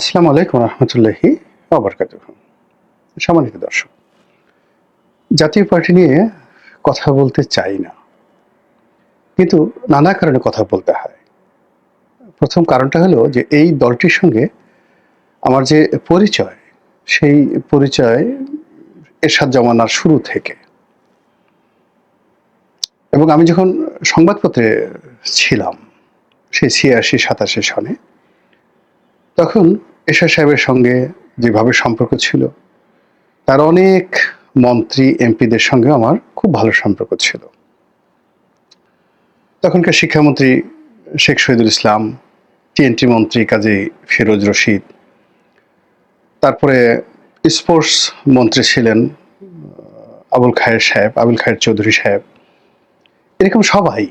আসসালামু আলাইকুম রহমতুল্লাহি অবরকাত সম্মানিত দর্শক, জাতীয় পার্টি নিয়ে কথা বলতে চাই না, কিন্তু নানা কারণে কথা বলতে হয়। প্রথম কারণটা হলো যে এই দলটির সঙ্গে আমার যে পরিচয়, সেই পরিচয় এরশাদ জমানার শুরু থেকে। এবং আমি যখন সংবাদপত্রে ছিলাম, সেই ছিয়াশি সাতাশি সনে, তখন এশা সাহেবের সঙ্গে যেভাবে সম্পর্ক ছিল, তার অনেক মন্ত্রী, এমপিদের সঙ্গে আমার খুব ভালো সম্পর্ক ছিল। তখনকার শিক্ষামন্ত্রী শেখ শহীদুল ইসলাম, টিএনটি মন্ত্রী কাজী ফিরোজ রশিদ, তারপরে স্পোর্টস মন্ত্রী ছিলেন আবুল খায়ের সাহেব, আবুল খায়ের চৌধুরী সাহেব। এরকম সবাই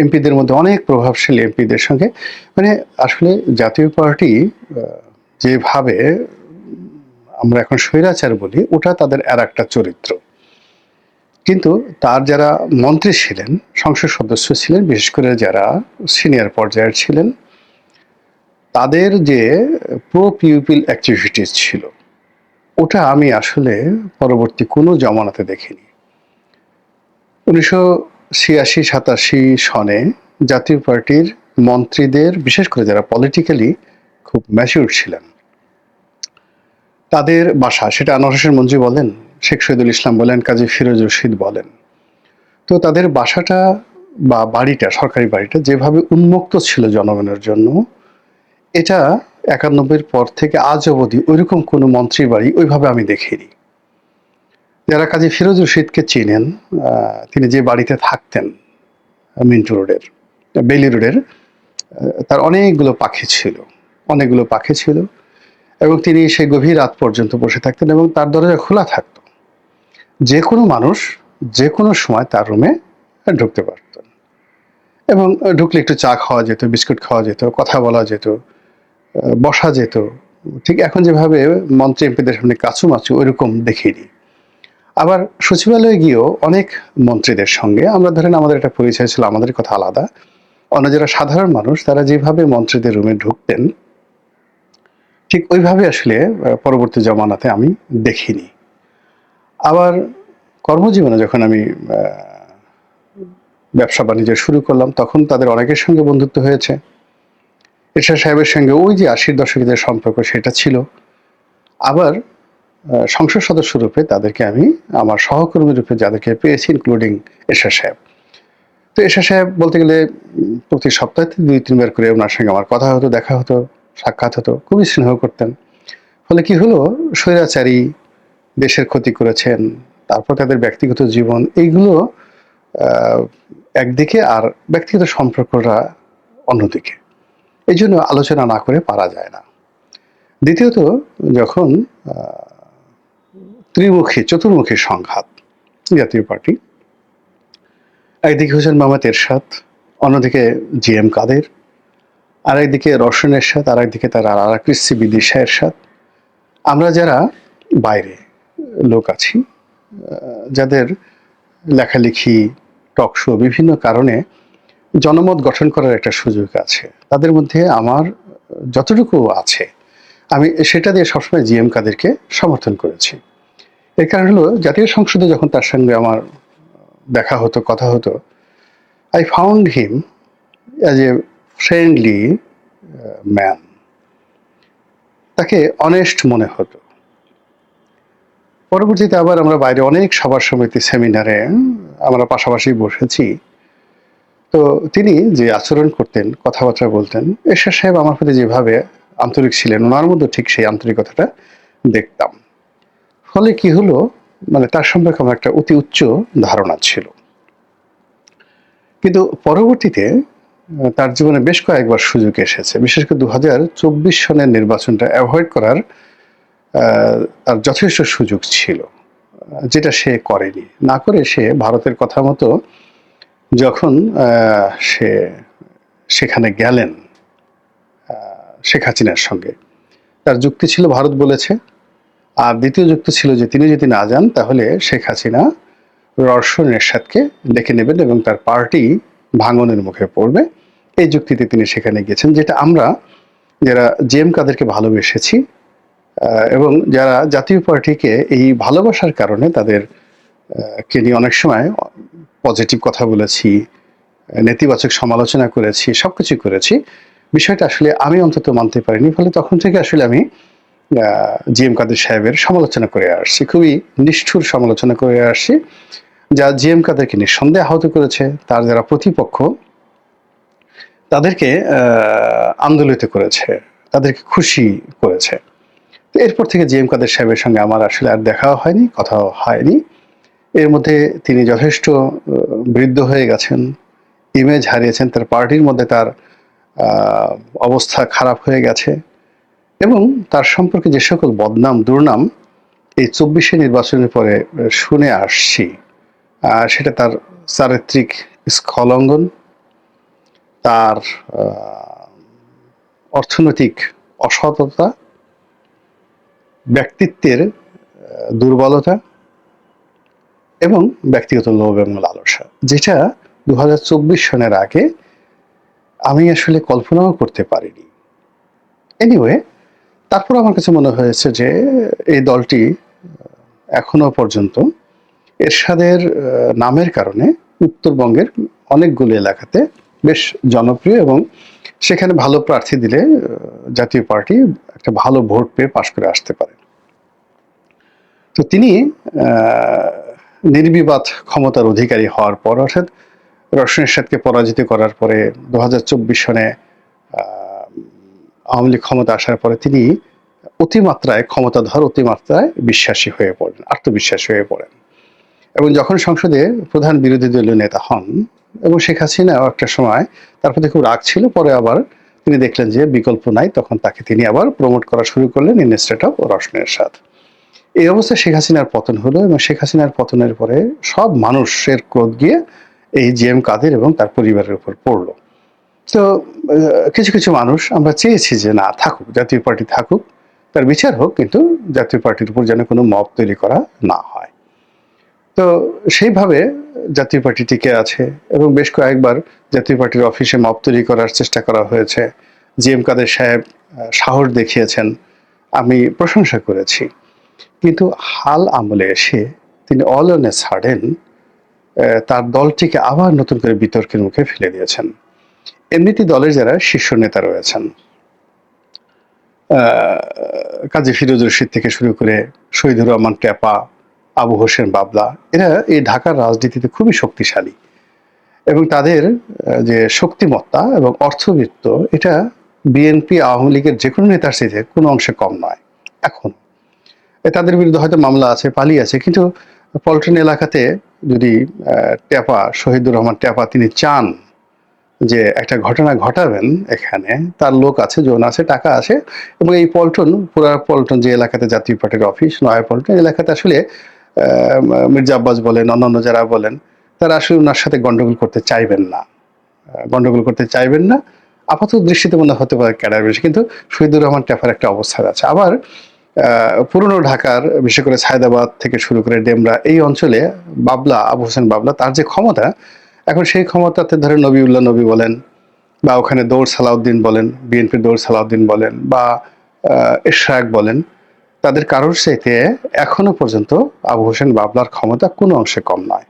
এমপিদের মধ্যে অনেক প্রভাবশালী এমপিদের সঙ্গে মানে আসলে জাতীয় পার্টি যেভাবে আমরা এখন স্বৈরাচার বলি, ওটা তাদের আর একটা চরিত্র। কিন্তু তার যারা মন্ত্রী ছিলেন, সংসদ সদস্য ছিলেন, বিশেষ করে যারা সিনিয়র পর্যায়ের ছিলেন, তাদের যে প্রো পিউপিল অ্যাক্টিভিটিস ছিল, ওটা আমি আসলে পরবর্তী কোনো জমানাতে দেখিনি। উনিশশো ছিয়াশি, সাতাশি সনে জাতীয় পার্টির মন্ত্রীদের, বিশেষ করে যারা পলিটিক্যালি খুব ম্যাচিউর ছিলেন তাদের বাসা, সেটা আনোয়ার মঞ্জু বলেন, শেখ শহীদুল ইসলাম বলেন, কাজী ফিরোজ রশিদ বলেন। তো তাদের বাসাটা বা বাড়িটা, সরকারি বাড়িটা যেভাবে উন্মুক্ত ছিল জনগণের জন্য, এটা একানব্বইয়ের পর থেকে আজ অবধি ওইরকম কোনো মন্ত্রী বাড়ি ওইভাবে আমি দেখিনি। যারা কাজী ফিরোজ রশিদকে চিনেন তিনি যে বাড়িতে থাকতেন, মিন্টু রোডের, বেলি রোডের তার অনেকগুলো পাখি ছিল, অনেকগুলো পাখি ছিল। এবং তিনি সেই গভীর রাত পর্যন্ত বসে থাকতেন এবং তার দরজা খোলা থাকত। যে কোনো মানুষ যে কোনো সময় তার রুমে ঢুকতে পারতেন এবং ঢুকলে একটু চা খাওয়া যেত, বিস্কুট খাওয়া যেত, কথা বলা যেত, বসা যেত। ঠিক এখন যেভাবে মন্ত্রী এমপিদের সামনে কাছু মাছু ওইরকম দেখিনি। আবার সচিবালয়ে গিয়েও অনেক মন্ত্রীদের সঙ্গে আমরা ধরেন আমাদের একটা পরিচয় ছিল, আমাদের কথা আলাদা। অন্য যারা সাধারণ মানুষ, তারা যেভাবে মন্ত্রীদের রুমে ঢুকতেন ঠিক ওইভাবে আসলে পরবর্তী জমানাতে আমি দেখিনি। আবার কর্মজীবনে যখন আমি ব্যবসা বাণিজ্য শুরু করলাম, তখন তাদের অনেকের সঙ্গে বন্ধুত্ব হয়েছে। এরশাদ সাহেবের সঙ্গে ওই যে আশির দশকের সম্পর্ক সেটা ছিল। আবার সংসদ সদস্য রূপে তাদেরকে আমি, আমার সহকর্মী রূপে যাদেরকে পেয়েছি ইনক্লুডিং এরশাদ সাহেব। তো এরশাদ সাহেব বলতে গেলে প্রতি সপ্তাহে দুই তিনবার করে ওনার সঙ্গে আমার কথা হতো, দেখা হতো। সাক্ষাৎ হতো, খুবই স্নেহ করতেন। ফলে কি হলো? স্বৈরাচারী দেশের ক্ষতি করেছেন, তারপর তাদের ব্যক্তিগত জীবন, এইগুলো একদিকে আর ব্যক্তিগত সম্পর্কটা অন্যদিকে। এই জন্য আলোচনা না করে পারা যায় না। দ্বিতীয়ত, যখন ত্রিমুখী, চতুর্মুখী সংঘাত, জাতীয় পার্টি, একদিকে হোসেন মোহাম্মদ এরশাদ অন্যদিকে জি এম কাদের আর একদিকে রওশন এরশাদ আর একদিকে তার আর এক বিদিশা এরশাদ আমরা যারা বাইরে লোক আছি যাদের লেখালেখি, টক শো বিভিন্ন কারণে জনমত গঠন করার একটা সুযোগ আছে, তাদের মধ্যে আমার যতটুকু আছে, আমি সেটা দিয়ে সবসময় জিএম কাদেরকে সমর্থন করেছি। এর কারণ হলো, জাতীয় সংসদে যখন তার সঙ্গে আমার দেখা হতো, কথা হতো I found him as a friendly man তাকে অনেস্ট মনে হতো। পরবর্তীতে আবার আমরা বাইরে অনেক সভা সমিতি সেমিনারে আমরা পাশাপাশি বসেছি। তো তিনি যে আচরণ করতেন, কথাবার্তা বলতেন, এরশাদ সাহেব আমার প্রতি যেভাবে আন্তরিক ছিলেন, ওনার মধ্যে ঠিক সেই আন্তরিকতাটা দেখতাম। ফলে কি হলো মানে তার সম্পর্কে আমার একটা অতি উচ্চ ধারণা ছিল। কিন্তু পরবর্তীতে তার জীবনে বেশ কয়েকবার সুযোগ এসেছে। বিশেষ করে দু হাজার চব্বিশ সনের নির্বাচনটা অ্যাভয়েড করার তার যথেষ্ট সুযোগ ছিল, যেটা সে করেনি। না করে সে ভারতের কথা মতো যখন সে সেখানে গেলেন শেখ হাসিনার সঙ্গে। তার যুক্তি ছিল, ভারত বলেছে। আর দ্বিতীয় যুক্তি ছিল যে, তিনি যদি না যান, তাহলে শেখ হাসিনা রর্ষণ এরশাদকে ডেকে নেবেন এবং তার পার্টি ভাঙনের মুখে পড়বে। এই যুক্তিতে তিনি সেখানে গেছেন যেটা আমরা যারা জেএম কাদেরকে ভালোবেসেছি এবং যারা জাতীয় পার্টিকে এই ভালোবাসার কারণে তাদের কে নিয়ে অনেক সময় পজিটিভ কথা বলেছি, নেতিবাচক সমালোচনা করেছি, সবকিছু করেছি, বিষয়টা আসলে আমি অন্তত মানতে পারিনি, ফলে তখন থেকে আসলে আমি জি এম কাদের সাহেবের সমালোচনা করে আসছি, খুবই নিষ্ঠুর সমালোচনা করে আসছি, যা জি এম কাদেরকে নিঃসন্দেহে আহত করেছে, তার যারা প্রতিপক্ষ তাদেরকে আন্দোলিত করেছে, তাদেরকে খুশি করেছে। এরপর থেকে জি এম কাদের সাহেবের সঙ্গে আমার আসলে আর দেখাও হয়নি, কথাও হয়নি। এর মধ্যে তিনি যথেষ্ট বৃদ্ধ হয়ে গেছেন ইমেজ হারিয়েছেন, তার পার্টির মধ্যে তার অবস্থা খারাপ হয়ে গেছে এবং তার সম্পর্কে যে সকল বদনাম, দুর্নাম এই চব্বিশে নির্বাচনের পরে শুনে আসছি। সেটা তার চারিত্রিক স্খলঙ্ঘন তার অর্থনৈতিক অসততা, ব্যক্তিত্বের দুর্বলতা এবং ব্যক্তিগত লোভ এবং লালসা যেটা দু হাজার চব্বিশ সনের আগে আমি আসলে কল্পনাও করতে পারিনি। এনিওয়ে তারপর আমার কাছে মনে হয়েছে যে এই দলটি এখনও পর্যন্ত এরশাদের নামের কারণে উত্তরবঙ্গের অনেকগুলো এলাকাতে বেশ জনপ্রিয় এবং সেখানে ভালো প্রার্থী দিলে জাতীয় পার্টি একটা ভালো ভোট পেয়ে পাশ করে আসতে পারে। তো তিনি নির্বিবাদ ক্ষমতার অধিকারী হওয়ার পর, অর্থাৎ রশন এরশাদকে পরাজিত করার পরে দু হাজার চব্বিশ সনে আওয়ামী লীগ ক্ষমতা আসার পরে তিনি অতিমাত্রায়, ক্ষমতাধর অতিমাত্রায় বিশ্বাসী হয়ে পড়েন, আত্মবিশ্বাসী হয়ে পড়েন। এবং যখন সংসদে প্রধান বিরোধী দলীয় নেতা হন, এবং শেখ হাসিনাও একটা সময় তার প্রতি খুব রাগ ছিল, পরে আবার তিনি দেখলেন যে বিকল্প নাই, তখন তাকে তিনি আবার প্রমোট করা শুরু করলেন ইন স্টেট অফ রশনের সাথ। এই অবস্থায় শেখ হাসিনার পতন হলো এবং শেখ হাসিনার পতনের পরে সব মানুষের ক্রোধ গিয়ে এই জি এম কাদের এবং তার পরিবারের উপর পড়ল। তো কিছু কিছু মানুষ আমরা চেয়েছি যে না থাকুক, জাতীয় পার্টি থাকুক, তার বিচার হোক, কিন্তু জাতীয় পার্টির উপর যেন কোনো মব তৈরি করা না হয়। তো সেইভাবে জাতীয় পার্টি টিকে আছে এবং বেশ কয়েকবার জাতীয় পার্টির অফিসে মব তৈরি করার চেষ্টা করা হয়েছে। জি এম কাদের সাহেব সাহস দেখিয়েছেন, আমি প্রশংসা করেছি। কিন্তু হাল আমলে এসে তিনি অল অন এ সাডেন তার দলটিকে আবার নতুন করে বিতর্কের মুখে ফেলে দিয়েছেন। এমনিতে দলের যারা শীর্ষ নেতা রয়েছেন কাজী ফিরোজ রশিদ থেকে শুরু করে শহীদুর রহমান ট্যাপা আবু হোসেন বাবলা, এরা এই ঢাকার রাজনীতিতে খুবই শক্তিশালী এবং তাদের যে শক্তিমত্তা এবং অর্থবিত্ত, এটা বিএনপি আওয়ামী লীগের যে কোনো নেতার চাইতে কোনো অংশে কম নয়, এখন। তাদের বিরুদ্ধে হয়তো মামলা আছে, পালিয়ে আছে, কিন্তু পল্টন এলাকাতে যদি ট্যাপা, শহীদুর রহমান ট্যাপা তিনি চান যে একটা ঘটনা ঘটাবেন এখানে, তার লোক আছে, জন আছে, টাকা আছে এবং এই পল্টন, পুরা পল্টন যে এলাকাতে জাতীয় পার্টির অফিস, নয়া পল্টন এলাকাতে আসলে মির্জা আব্বাস বলেন, অন্যান্য যারা বলেন, তারা আসলে ওনার সাথে গন্ডগোল করতে চাইবেন না। গন্ডগোল করতে চাইবেন না। আপাতত দৃষ্টিতে মনে হতে পারে ক্যাডার বেশি, কিন্তু শহীদুর রহমান ট্যাফার একটা অবস্থা আছে। আবার পুরনো ঢাকার, বিশেষ করে সায়দাবাদ থেকে শুরু করে ডেমরা এই অঞ্চলে বাবলা, আবু হোসেন বাবলা, তার যে ক্ষমতা, এখন সেই ক্ষমতাতে ধরে নবীউল্লাহ নবী বলেন, বা ওখানে দৌড় সালাউদ্দিন বলেন, বিএনপির দৌড় সালাউদ্দিন বলেন, বা ইশরাক বলেন তাদের কারোর চাইতে এখনও পর্যন্ত আবু হোসেন বাবলার ক্ষমতা কোনো অংশে কম নয়।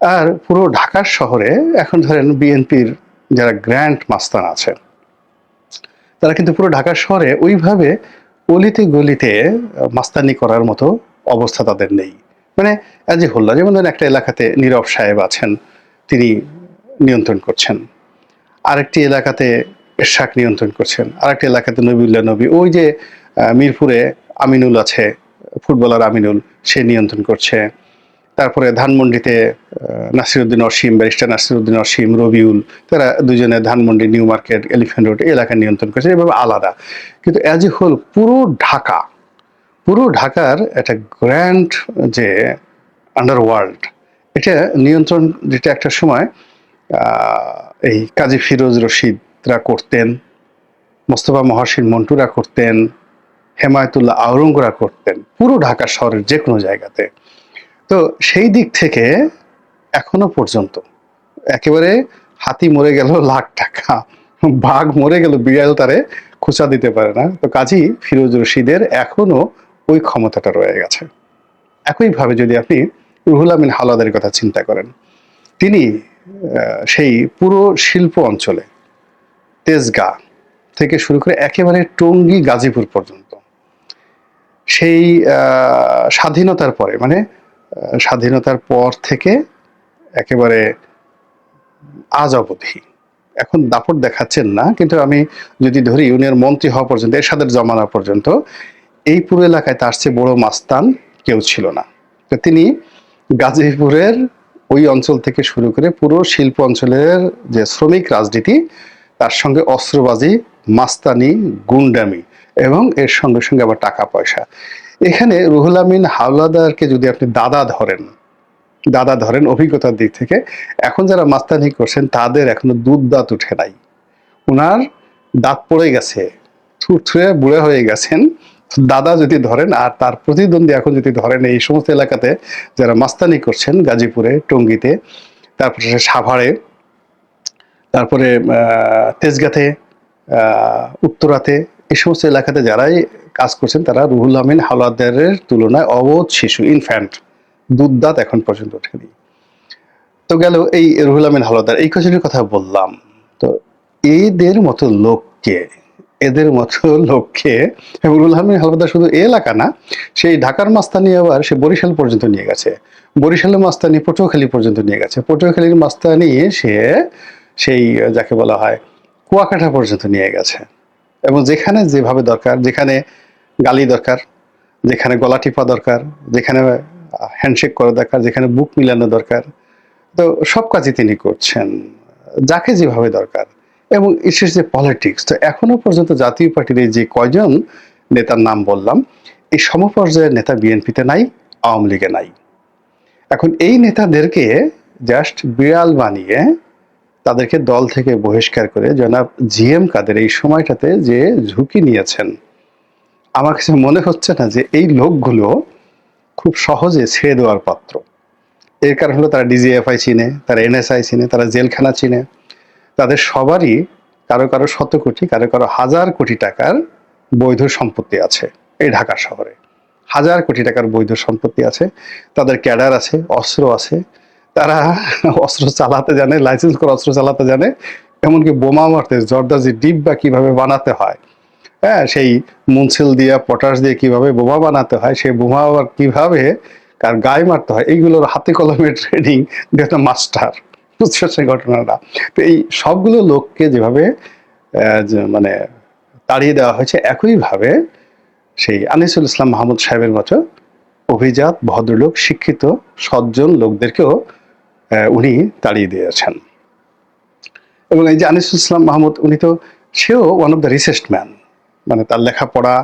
আর পুরো ঢাকার শহরে এখন ধরেন বিএনপির যারা গ্র্যান্ড মাস্তান আছে তারা কিন্তু পুরো ঢাকার শহরে ওইভাবে অলিতে গলিতে মাস্তানি করার মতো অবস্থা তাদের নেই। মানে অ্যাজ এ হোল্লা, যেমন ধরেন একটা এলাকাতে নীরব সাহেব আছেন, তিনি নিয়ন্ত্রণ করছেন। আরেকটি এলাকাতে এরশাক নিয়ন্ত্রণ করছেন, আরেকটি এলাকাতে নবীউল্লাহ নবী, ওই যে মিরপুরে আমিনুল আছে, ফুটবলার আমিনুল, সে নিয়ন্ত্রণ করছে। তারপরে ধানমন্ডিতে নাসিরুদ্দিন অসীম, ব্যারিস্টার নাসিরুদ্দিন অসীম, রবিউল, তারা দুজনে Dhanmondi, New Market Elephant Road এলাকা নিয়ন্ত্রণ করছে, এভাবে আলাদা। কিন্তু অ্যাজ এ হোল পুরো ঢাকা, পুরো ঢাকার একটা গ্র্যান্ড যে আন্ডারওয়ার্ল্ড এটা নিয়ন্ত্রণ যেটা একটা সময় এই কাজী ফিরোজ রশিদরা করতেন, মোস্তফা মহসিন মন্টুরা করতেন হেমায়তুল্লাহ আওরঙ্গরা করতেন, পুরো ঢাকা শহরের যে কোনো জায়গাতে। তো সেই দিক থেকে এখনও পর্যন্ত একেবারে হাতি মরে গেল, লাখ টাকা, বাঘ মরে গেল, বিড়াল তারে খোঁচা দিতে পারে না। তো কাজী ফিরোজ রশিদের এখনও ওই ক্ষমতাটা রয়ে গেছে। একইভাবে যদি আপনি রুহুল আমিন হাওলাদারের কথা চিন্তা করেন, তিনি সেই পুরো শিল্প অঞ্চলে, তেজগাঁ থেকে শুরু করে একেবারে টঙ্গী, গাজীপুর পর্যন্ত সেই স্বাধীনতার পরে মানে স্বাধীনতার পর থেকে একেবারে আজ অবধি। এখন দাপট দেখাচ্ছেন না, কিন্তু আমি যদি ধরি ইউনিয়ন মন্ত্রী হওয়া পর্যন্ত, এরশাদের জমানা পর্যন্ত, এই পুরো এলাকায় তার চেয়ে বড় মাস্তান কেউ ছিল না। তো তিনি গাজীপুরের ওই অঞ্চল থেকে শুরু করে পুরো শিল্প অঞ্চলের যে শ্রমিক রাজনীতি, তার সঙ্গে অস্ত্রবাজি, মাস্তানি, গুন্ডামি এবং এর সঙ্গে সঙ্গে আবার টাকা পয়সা। এখানে রুহুল আমিন হাওলাদারকে যদি আপনি দাদা ধরেন দাদা ধরেন অভিজ্ঞতার দিক থেকে, এখন যারা মাস্তানি করছেন তাদের এখনও দুধ দাঁত উঠে নাই। ওনার দাঁত পড়ে গেছে, থুরথুরে বুড়ে হয়ে গেছেন। দাদা যদি ধরেন আর তার প্রতিদ্বন্দ্বী এখন যদি ধরেন, এই সমস্ত এলাকাতে যারা মাস্তানি করছেন, গাজীপুরে, টঙ্গীতে, তারপরে সাভারে, তারপরে তেজগাঁতে উত্তরাতে এই সমস্ত এলাকাতে যারাই কাজ করছেন, তারা রুহুল আমিন হাওলাদারের তুলনায় অবোধ শিশু ইনফ্যান্ট দুধদাত এখন পর্যন্ত ওঠেনি তো গেল এই রুহুল আমিন হাওলাদার, এই কোশ্চেনের কথা বললাম। তো এদের মতো লোককে, এদের মতো লোককে রুহুল আমিন হাওলাদার শুধু এলাকা না, সেই ঢাকার মাস্তানি আবার সে বরিশাল পর্যন্ত নিয়ে গেছে। বরিশালের মাস্তানি পটুয়াখালী পর্যন্ত নিয়ে গেছে। পটুয়াখালীর মাস্তানি সে, সেই, যাকে বলা হয় কুয়াকাটা পর্যন্ত নিয়ে গেছে। এবং যেখানে যেভাবে দরকার, যেখানে গালি দরকার, যেখানে গলা টিপা দরকার, যেখানে হ্যান্ডশেক করা দরকার, যেখানে বুক মিলানো দরকার, তো সব কাজই তিনি করছেন, যাকে যেভাবে দরকার। এবং বিশেষ যে পলিটিক্স তো এখনও পর্যন্ত জাতীয় পার্টির যে কয়জন নেতার নাম বললাম, এই সমপর্যায়ের নেতা বিএনপিতে নাই, আওয়ামী লীগে নাই। এখন এই নেতাদেরকে জাস্ট বিড়াল বানিয়ে তাদেরকে দল থেকে বহিষ্কার করে, জনাব জিএম কাদের, এই সময়টাতে যে ঝুঁকি নিয়েছেন, আমার কাছে মনে হচ্ছে না যে এই লোকগুলো খুব সহজে ছেড়ে দেওয়ার পাত্র। এর কারণ হলো তারা ডিজিএফআই চিনে, তারা এনএসআই চিনে, তারা জেলখানা চিনে। তাদের সবারই কারও কারও শত কোটি, কারও কারও হাজার কোটি টাকার বৈধ সম্পত্তি আছে এই ঢাকা শহরে। হাজার কোটি টাকার বৈধ সম্পত্তি আছে, তাদের ক্যাডার আছে, অস্ত্র আছে তারা অস্ত্র চালাতে জানে লাইসেন্স করে অস্ত্র চালাতে জানে, এমনকি বোমা মারতে জর্দাজি ডিপ বা কীভাবে বানাতে হয় হ্যাঁ সেই মুনসিল দিয়ে, পটাশ দিয়ে কীভাবে বোমা বানাতে হয়, সেই বোমা আবার কীভাবে কার গায়ে মারতে হয়, এইগুলোর হাতে কলমে ট্রেনিং একটা মাস্টার বুঝছ সেই ঘটনাটা? তো এই সবগুলো লোককে যেভাবে মানে তাড়িয়ে দেওয়া হয়েছে, একইভাবে সেই আনিসুল ইসলাম মাহমুদ সাহেবের মতো অভিজাত, ভদ্রলোক, শিক্ষিত, সজ্জন লোকদেরকেও উনি তাড়িয়ে দিয়েছেন। এবং এই যে আনিসুল ইসলাম মাহমুদ, উনি তো সেও one of the richest man মানে তার লেখাপড়া,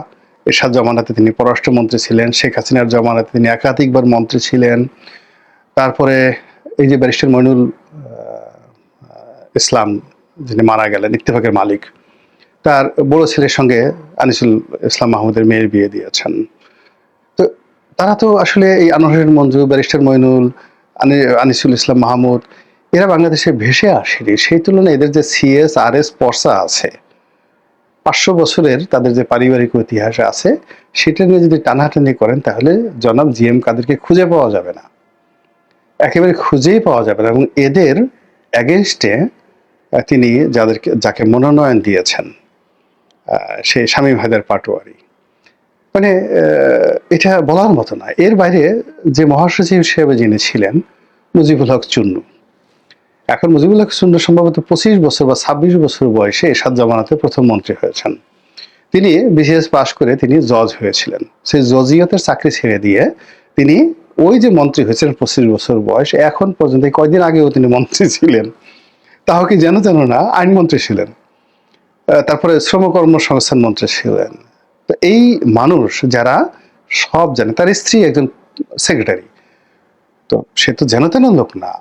এরশাদ জমানাতে তিনি পররাষ্ট্রমন্ত্রী ছিলেন, শেখ হাসিনার জমানাতে তিনি একাধিকবার মন্ত্রী ছিলেন। তারপরে এই যে ব্যারিস্টার মইনুল ইসলাম, যিনি মারা গেলেন, ইত্তেফাকের মালিক, তার বড় ছেলের সঙ্গে আনিসুল ইসলাম মাহমুদের মেয়ের বিয়ে দিয়েছেন। তো তারা তো আসলে এই আনোয়ার মঞ্জু, ব্যারিস্টার মইনুল আনিসুল ইসলাম মাহমুদ, এরা বাংলাদেশে ভেসে আসেনি। সেই তুলনায় এদের যে সিএস আর এস পর্সা আছে, পাঁচশো বছরের তাদের যে পারিবারিক ইতিহাস আছে, সেটা নিয়ে যদি টানাটানি করেন, তাহলে জনাব জি এম কাদেরকে খুঁজে পাওয়া যাবে না। একেবারে খুঁজেই পাওয়া যাবে না এবং এদের অ্যাগেনস্টে তিনি যাদেরকে, যাকে মনোনয়ন দিয়েছেন সেই শামীম হায়দার পাটোয়ারি। মানে এটা বলার মতো না। এর বাইরে যে মহাসচিব হিসেবে যিনি ছিলেন, মুজিবুল হক চুন্নু, এখন মুজিবুল হক চুন্নু সম্ভবত পঁচিশ বছর বা ছাব্বিশ বছর বয়সে এরশাদ জামানাতে প্রথম মন্ত্রী হয়েছেন। তিনি বিসিএস পাশ করে তিনি জজ হয়েছিলেন। সেই জজিয়তের চাকরি ছেড়ে দিয়ে তিনি ওই যে মন্ত্রী হয়েছিলেন পঁচিশ বছর বয়স, এখন পর্যন্ত এই কয়দিন আগেও তিনি মন্ত্রী ছিলেন। তাও কি যেন যেন না, আইনমন্ত্রী ছিলেন। তারপরে শ্রম কর্মসংস্থান মন্ত্রী ছিলেন। তো এই মানুষ যারা সব জানে, তার স্ত্রী একজন সেক্রেটারি তো সে তো যেন তেন লোক না।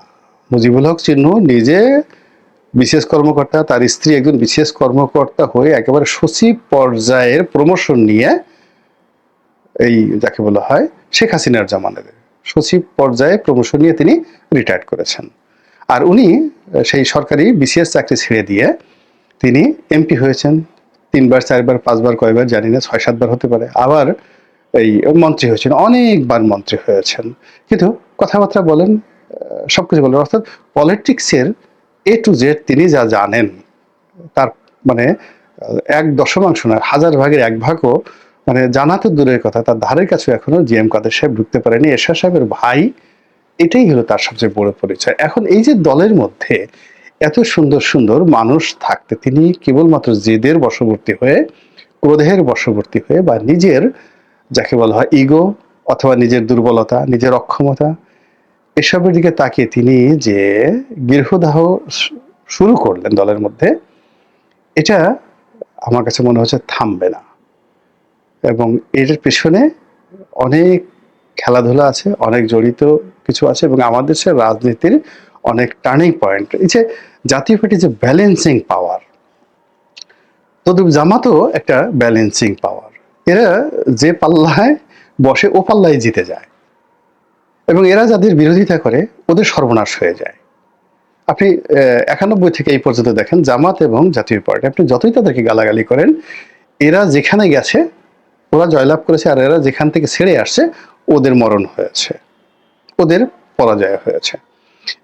মুজিবুল হক চিহ্ন নিজে বিশেষ কর্মকর্তা, তার স্ত্রী একজন বিশেষ কর্মকর্তা হয়ে একেবারে সচিব পর্যায়ের প্রমোশন নিয়ে এই যাকে বলা হয় শেখ হাসিনার জামানের সচিব পর্যায়ে প্রমোশন নিয়ে তিনি রিটায়ার করেছেন। আর উনি সেই সরকারি বিসিএস চাকরি ছেড়ে দিয়ে তিনি এমপি হয়েছেন। তিনবার চারবার পাঁচবার কয়বার জানি না ছয় সাতবার হতে পারে। আবার এই মন্ত্রী হয়েছেন অনেকবার মন্ত্রী হয়েছেন। কিন্তু কথাবার্তা বলেন আহ, সবকিছু বলেন অর্থাৎ পলিটিক্সের এ টু জেড তিনি যা জানেন তার মানে এক দশমাংশ নয় হাজার ভাগের এক ভাগও মানে জানা তো দূরের কথা তার ধারের কাছে এখনও জি এম কাদের সাহেব ঢুকতে পারেনি। এরশাদ সাহেবের ভাই এটাই হলো তার সবচেয়ে বড় পরিচয়। এখন এই যে দলের মধ্যে এত সুন্দর সুন্দর মানুষ থাকতে তিনি কেবলমাত্র জেদের বশবর্তী হয়ে, ক্রোধের বশবর্তী হয়ে বা নিজের যাকে বলা হয় ইগো অথবা নিজের দুর্বলতা, নিজের অক্ষমতা, এসবের দিকে তাকিয়ে তিনি যে গৃহদাহ শুরু করলেন দলের মধ্যে, এটা আমার কাছে মনে হচ্ছে থামবে না। এবং এর পেছনে অনেক খেলাধুলা আছে, অনেক জড়িত কিছু আছে এবং আমাদের দেশের রাজনীতির অনেক টার্নিং পয়েন্ট এই যে জাতীয় পার্টি যে ব্যালেন্সিং পাওয়ার তদুপ জামাতও একটা ব্যালেন্সিং পাওয়ার এরা যে পাল্লায় বসে, ও পাল্লায় জিতে যায়। এবং এরা যাদের বিরোধিতা করে, ওদের সর্বনাশ হয়ে যায়। আপনি একানব্বই থেকে এই পর্যন্ত দেখেন, জামাত এবং জাতীয় পার্টি। আপনি যতই তাদেরকে গালাগালি করেন, এরা যেখানে গেছে, ওরা জয়লাভ করেছে আর এরা যেখান থেকে ছেড়ে আসছে, ওদের মরণ হয়েছে। ওদের পরাজয় হয়েছে।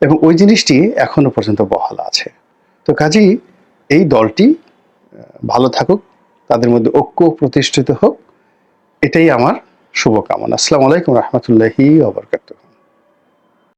এবং ওই জিনিসটি এখনও পর্যন্ত বহাল আছে। তো কাজেই এই দলটি ভালো থাকুক, তাদের মধ্যে ঐক্য প্রতিষ্ঠিত হোক, এটাই আমার শুভকামনা। আসসালামু আলাইকুম রহমতুল্লাহি আবরকাত